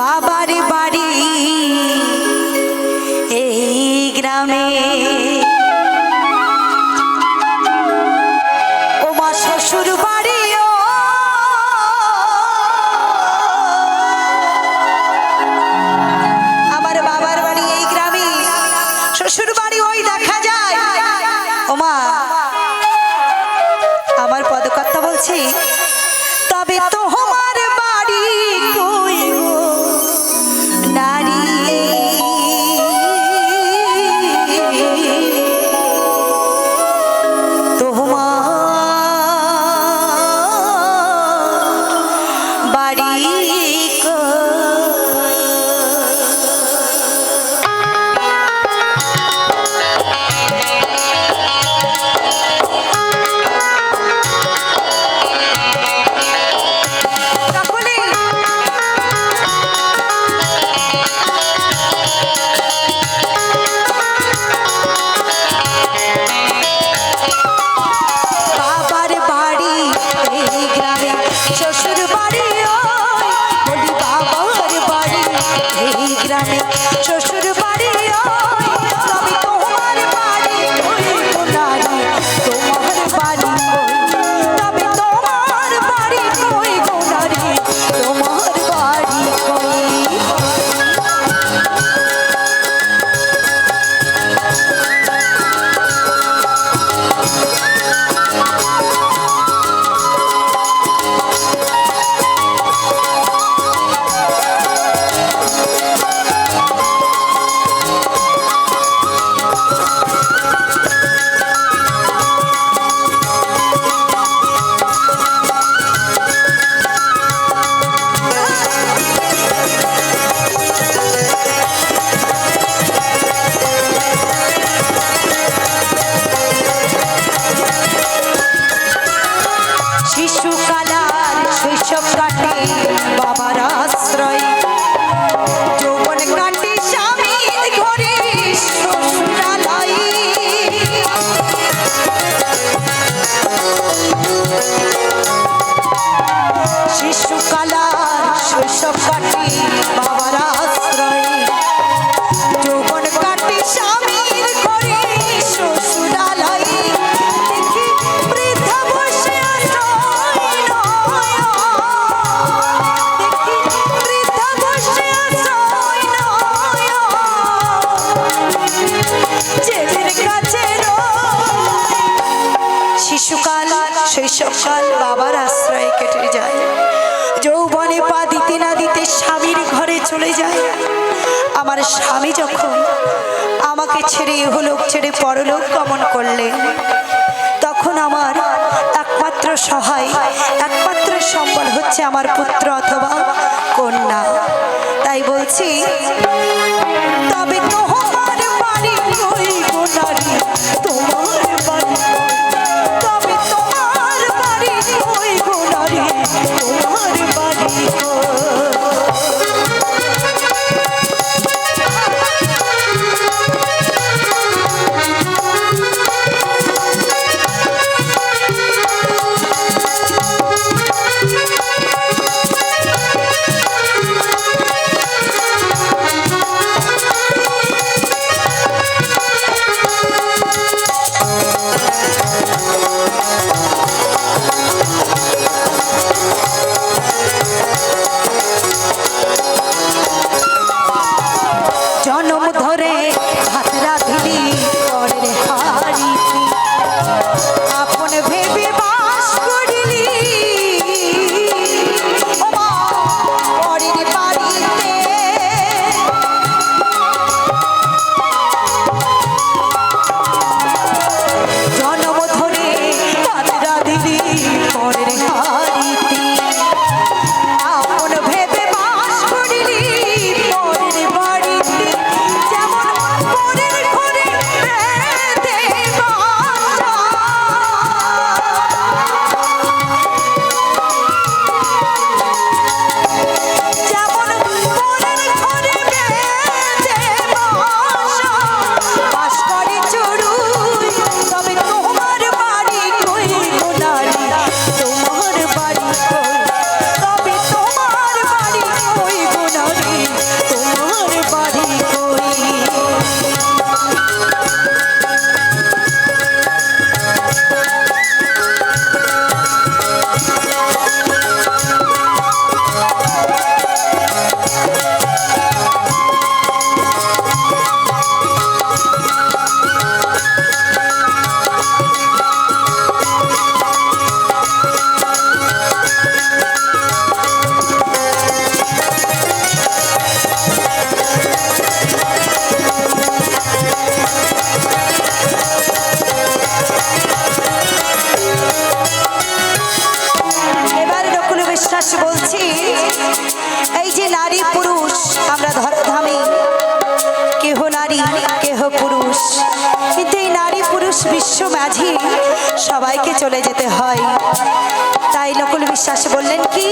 Father. শ্বশুর I'm Bhakti Mahal. চলে যায়। আমার স্বামী যখন আমাকে ছেড়ে ইহলোক ছেড়ে পরলোক গমন করলেন, তখন আমার একমাত্র সহায়, একমাত্র সম্বল হচ্ছে আমার পুত্র অথবা কন্যা। তাই বলছি, তবে তোমার গোনারি এই যে নারী পুরুষ, আমরা ধরাধামে। কেহ নারী, কেহ পুরুষ। কিন্তু এই নারী পুরুষ বিশ্ব মাঝি, সবাইকে চলে যেতে হয়। তাই নকুল বিশ্বাস বললেন কি?